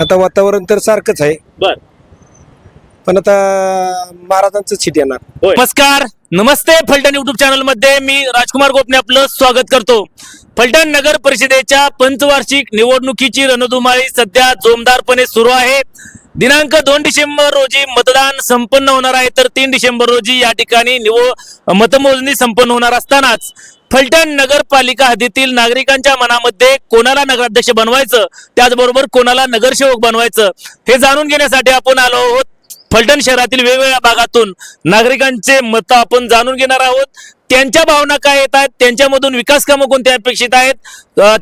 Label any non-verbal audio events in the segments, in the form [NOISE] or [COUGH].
आता वातावरण तर सारखंच आहे. बर. पण आता महाराजांचं सीट येणार. नमस्कार. नमस्ते फलटण युट्यूब चॅनलमध्ये मी राजकुमार गोपने आपलं स्वागत करतो. फलटण नगर परिषदेच्या पंचवार्षिक निवडणुकीची रणधुमाळी सध्या जोमदारपणे सुरू आहे. दिनांक दोन डिसेंबर रोजी मतदान संपन्न होणार आहे तर तीन डिसेंबर रोजी या ठिकाणी निवड मतमोजणी संपन्न होणार असतानाच फलटण नगरपालिका हद्दीतील नागरिकांच्या मनामध्ये कोणाला नगराध्यक्ष बनवायचं? त्याचबरोबर कोणाला नगरसेवक बनवायचं? हे जाणून घेण्यासाठी आपण आलो आहोत फलटण शहरातील वेगवेगळ्या भागातून. नागरिकांचे मत आपण जाणून घेणार आहोत. त्यांच्या भावना काय येत आहेत? त्यांच्यामधून विकास कामं कोणत्या अपेक्षित आहेत?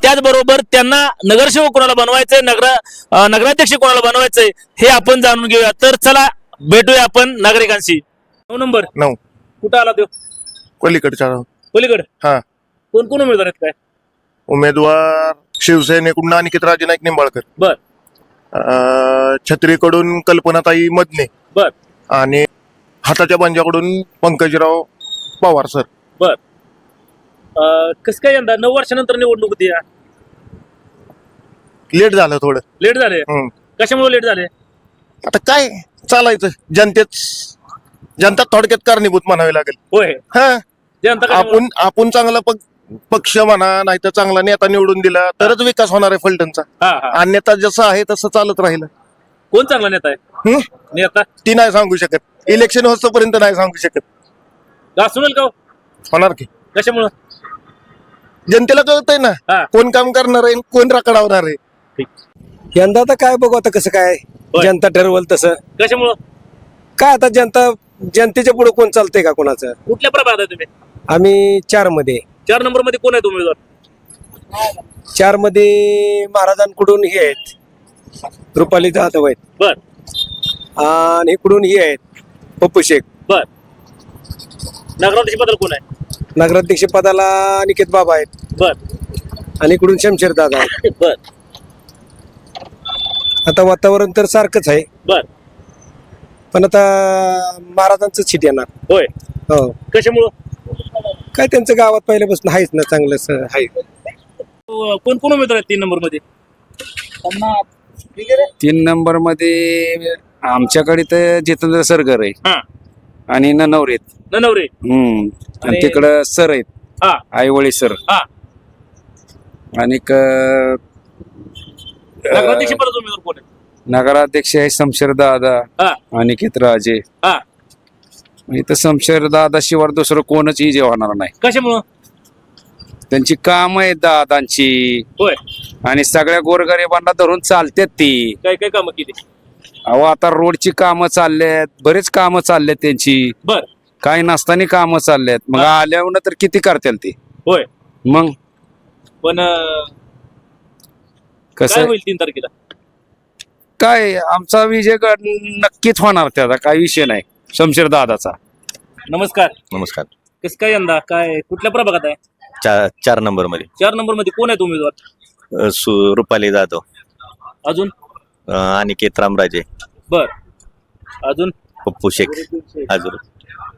त्याचबरोबर त्यांना नगरसेवक कोणाला बनवायचंय? नगर नगराध्यक्ष कोणाला बनवायचंय? हे आपण जाणून घेऊया. तर चला भेटूया आपण नागरिकांशी. नऊ नंबर. नऊ. कुठं आला तो? पलीकडच्या पलीकडे? हा. कोण कोण उमेदवार आहेत काय? उमेदवार शिवसेनेकडून अनिकेत राजे नाईक निंबाळकर. बर. अं, छत्रीकडून कल्पनाताई मदने. बर. आणि हाताच्या पंजाकडून पंकजराव पवार सर. बर. कसं काय यंदा? नऊ वर्षानंतर निवडणूक होती या. लेट झालं थोडं. लेट झाले? हम्म. कशामुळे लेट झाले? आता काय चालायचं? जनतेत जनता थोडक्यात कारणीभूत म्हणावी लागेल. होय. हा. आपण आपण चांगला पक- पक्ष म्हणा नाही तर चांगला नेता निवडून दिला तरच विकास होणार आहे फलटणचा. आणि नेता जसं आहे तसं चालत राहिलं. कोण चांगला नेता आहे? नेता? ती नाही सांगू शकत. इलेक्शन होतपर्यंत नाही सांगू शकत. येईल का हो? होणार की. कशामुळं? जनतेला कळतंय ना. हा. कोण काम करणार आहे कोण राखडावणार आहे. ठीक. यंदा आता काय बघू आता कसं काय. जनता ठरवल तसं. कशामुळं? काय आता जनता जनतेच्या पुढे कोण चालतंय का कोणाचं? कुठल्या प्रभागात आहे तुम्ही? आम्ही चारमध्ये चार नंबरमध्ये कोण आहेत उमेदवार? चारमध्ये महाराजांकडून हे आहेत. रुपाली जाधव आहेत. बर. आणि इकडून हे आहेत पप्पू शेख. बर. नगराध्यक्षबद्दल कोण आहे? नगराध्यक्ष पदाला अनिकेत बाबा आहेत. बर. आणि इकडून शमशेर दादा आहेत. [LAUGHS] बर. आता वातावरण तर सारखंच आहे. बर. पण आता महाराजांचं सीट येणार. होय. हो. कशामुळं? काय त्यांचं गावात पहिल्यापासून आहेच ना चांगलं स- आहे? अं, कोण कोण उमेदवार आहेत तीन नंबरमध्ये तीन नंबरमध्ये आमच्याकडे तर जितेंद्र सरगर आहे हा. आणि ननवरे आहेत. ननवरे. हम्म. आणि आणि- तिकडं सर आहेत. हा. आईवळी सर. हा. आणि क- नगराध्यक्ष पदाचे उमेदवार कोण आहेत नगराध्यक्ष आहे शमशेर दादा हा. अनिकेत राजे. हा. इथं शमशेर दादा शिवाय दुसरं कोणच इजे होणार नाही. कशामुळं? त्यांची काम आहेत दादांची. होय. आणि सगळ्या गोरगरिबांना धरून चालतात ती. काय काय कामं केली? अहो आता रोडची कामं चालल्यात बरेच कामं चालल्यात त्यांची. बर. काही नसताना कामं चालल्यात मग आल्यावर तर किती करतील ते? होय. मग? पण अं, काय कसं होईल तीन तारखेला? काय आमचा विजय ग- नक्कीच होणार त्याचा. काही विषय नाही. शमशेर दादाचा. नमस्कार. नमस्कार. कसं काय यंदा? काय कुठल्या प्रभागात आहे? चार चार नंबरमध्ये चार नंबरमध्ये कोण आहेत उमेदवार? अ, सु रुपाली जाधव. अजून? अ, अनिकेत रामराजे. बर. अजून? पप्पू शेख. अजून.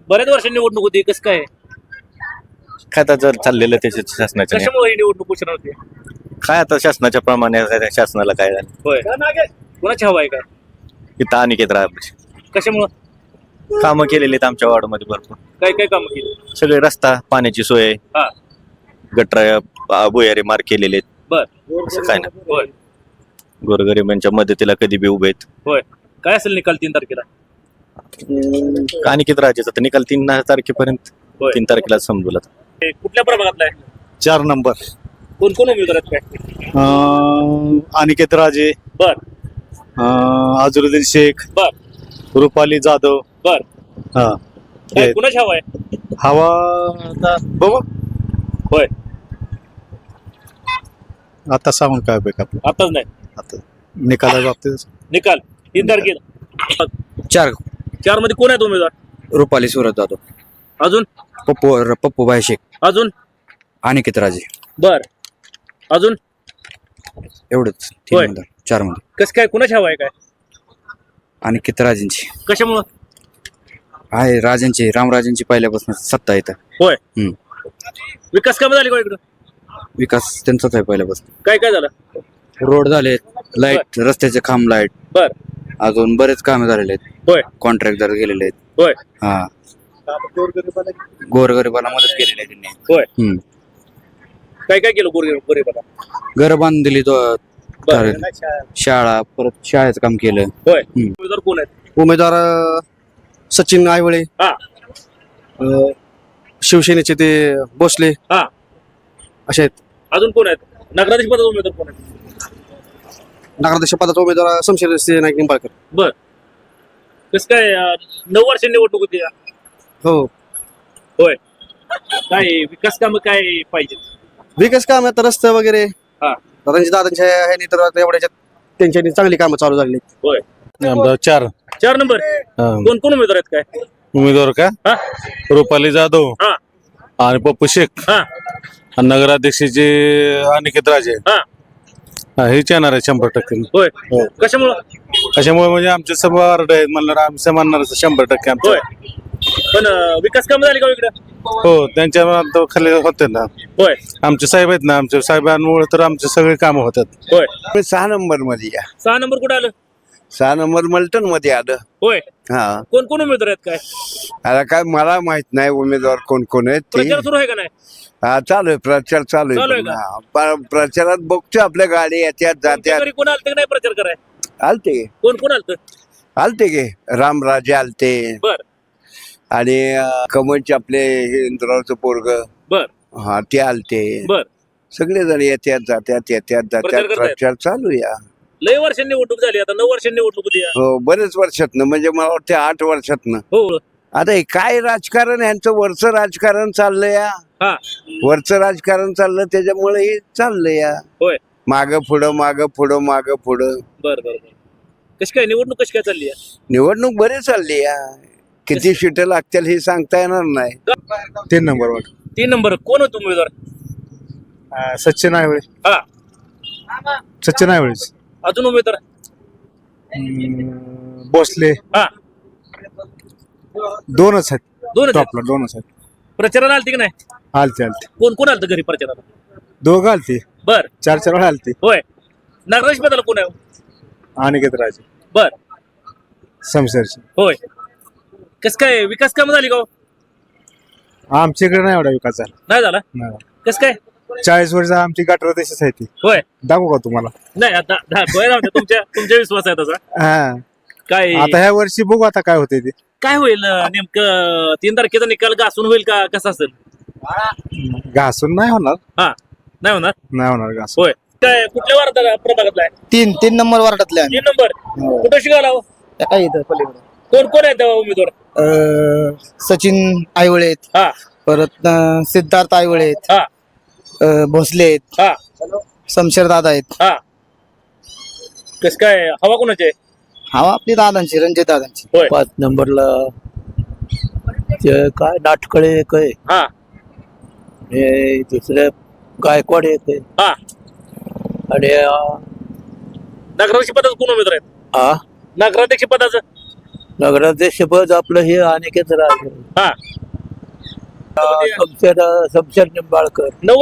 बऱ्याच वर्षांनी निवडणूक होती कसं काय? काय आता जर चाललेलं त्याच्या शासनाच्या नाही. कशामुळे ही निवडणूक उशिरा होती? काय आता शासनाच्या प्रमाणे आता शासनाला काय झालं? होय. कोणाची हवा आहे काय इथं अनिकेत रामराजे. कशामुळं? कामं केलेली आहेत आमच्या वार्डमध्ये भरपूर. काय काय कामं केली? सगळे रस्ता पाण्याची सोय हा. गटर भुयारी मार्क केलेले आहेत. बर. असं काय नाही. होय गोरगरिबांच्या मदतीला कधी बी उभे आहेत. होय. काय असेल निकाल तीन तारखेला? अनिकेत राजेचा तर निकाल तीन तारखेपर्यंत होय. तीन तारखेला समजूला हे कुठल्या प्रभागातला आहे? चार नंबर. कोण कोण उमेदवार आहेत काय? अं, अनिकेत राजे बर. अं, अझरुद्दीन शेख बर. रुपाली जाधव बर. हा. काय. कुणाची हवा आहे? हवा आता बघू. होय. आता सांगून काय आपलं? आताच नाही. आता निकाला बाबतीत निकाल. तीन तारखेला. चार. चारमध्ये कोण आहेत उमेदवार? रुपाली सुरत जातो अजून? पप्पू पप्पू भाई शेख. अजून? अनिकेत राजे. बर. अजून? एवढंच. होय. मध्ये चारमध्ये कसं काय कुणाची हवा आहे काय? अनिकेत राजेंची. कशामुळं? आहे राजांची रामराजांची पहिल्यापासून सत्ता येतं होय? हम्म. विकास कामं झाली का इकडं? विकास त्यांचाच आहे पहिल्यापासून. काय काय झालं? रोड झालेत लाइट रस्त्याचे खांब लाइट. बर. अजून बरेच कामे झालेले आहेत. होय. कॉन्ट्रॅक्टर गेलेले आहेत. होय. हा. गोरगरिबाला मदत केलेली आहे त्यांनी. होय. हम्म. काय काय केलं गोरे गोरेबाला घर बांधून दिली तो शाळा परत शाळेचं काम केलं. होय. हम्म. उमेदवार कोण आहेत? उमेदवार अं, सचिन आयवळे हा. अं, शिवसेनेचे ते भोसले हा. असे आहेत. अजून कोण आहेत? नगराधीश पदाचा उमेदवार कोण आहेत नगराध्यक्ष पदाचा उमेदवार शमशेर सिंह नाईक निंबाळकर. बर. कस काय अं, नऊ वर्ष निवडणूक होती हो. होय. काय विकास काम काय पाहिजे विकास काम आता रस्ते वगैरे. हा. रणजित दादांच्या ह्यानी तर आता एवढ्याच्यात त्यांच्यानी चांगली कामं चालू झाली होय. आमदार चार. चार नंबर? कोण कोण उमेदवार आहेत काय? उमेदवार का? हा. रुपाली जाधव हा. आणि पप्पू शेख. हा. आणि नगराध्यक्षाचे अनिकेत राजे. हा. हा, हेच येणार आहे शंभर टक्के. होय. कशामुळं? कशामुळे? म्हणजे आमचे सर्व वार्ड आहेत म्हणलं आम्ही समजणार शंभर टक्के आमचं. होय. पण अं, विकास काम झाले का हो इकडं? हो त्यांच्या खाली होते ना. होय. आमचे साहेब आहेत ना आमच्या साहेबांमुळे तर आमचे सगळे कामं होतात. होय. सहा नंबरमध्ये या. सहा नंबर कुठं आलं? सहा नंबर मल्टनमध्ये आलं. होय. हा. कोण कोण उमेदवार आहेत काय? आता काय मला माहीत नाही उमेदवार कोण कोण आहेत ते. प्रचार सुरू आहे का नाही? हा चालू आहे. प्रचार चालू चालू आहे आहे का? हा, प- प्रचारात बघतो आपल्या गाडी येत्यात तुमच्या जात्यात. घरी कोण आलत का नाही प्रचार कराय? आलते. कोण कोण आलत? आलते गे रामराजे आलते. बर. आणि अं, कमलचे आपले हे इंद्रावचं पोरग. बर. हा ते आलते. बर. सगळे जण येत्यात जात्यात. येत्यात प्रचार जात्यात करतायत. प्रचार चालू या लय वर्षांनी निवडणूक झाली आता नऊ वर्षांनी निवडणूक होती. या. हो बरेच वर्षातनं म्हणजे मला वाटते आठ वर्षातनं. हो. आता हे काय राजकारण यांचं वरचं राजकारण चाललंय या हा. वरचं राजकारण चाललं त्याच्यामुळे हे चाललंय या होय. माग पुढं माग पुढं माग पुढं. बर बर बर. कशी काय निवडणूक कशी काय चालली आहे निवडणूक बरी चालली या किती सीट लागतील हे सांगता येणार नाही. तीन नंबर वार्ड तीन नंबर. कोण होतो उमेदवार? सचिन आयवळे. हा. सचिन आयवळेच. अजून उमेदवार भोसले. हा. दोनच आहेत. दोन आहेत. टॉपला दोनच आहेत. प्रचाराला आलती की नाही? आलते आलते. कोण कोण आलत घरी प्रचाराला? दोघं आलते. बर. चार चार वेळा आलते. होय. नागराज पदाला कोण आहे? अनिकेत राजे बर. समशेरचे होय. कस काय विकास काम झाली का हो? आमच्या इकडे नाही एवढा विकास झाला. नाही झाला? नाही. कस काय? चाळीस वर्ष आमची गटर देशच आहे ती. होय? दाखवू का तुम्हाला? नाही आता. तुमच्या तुमच्या विश्वास आहे तसा. हा. काय? आता ह्या वर्षी बघू आता काय होते ते. काय होईल नेमकं तीन तारखेचा निकाल घासून होईल का कसा असेल? घासून नाही होणार. हा नाही होणार? नाही होणार घासून. होय. काय कुठल्या वार्ता प्रभागातला आहे? तीन तीन नंबर वार्डातले तीन नंबर. कुठं शिकायला हो? काय इथं पलीकडे. कोण कोण आहेत तेव्हा उमेदवार? सचिन आयवळे आहेत. हा. परत अं, सिद्धार्थ आयवळे आहेत. हा. अं, भोसले आहेत. हा. शमशेर दादा आहेत. हा. कस काय हवा कोणाची आहे? हा आपली दादांची रणजित दादांची. होय. पाच नंबरला ते काय नाटकळे एक आहे. हा. हे दुसरे गायकवाड एक आहे. हा. आणि अं, नगराध्यक्ष पदाचं कोण उमेदवार आहेत? हा? नगराध्यक्ष पदाचं? नगराध्यक्ष पद आपलं हे अनेकच राहते हा. शमशेर शमशेर निंबाळकर. नऊ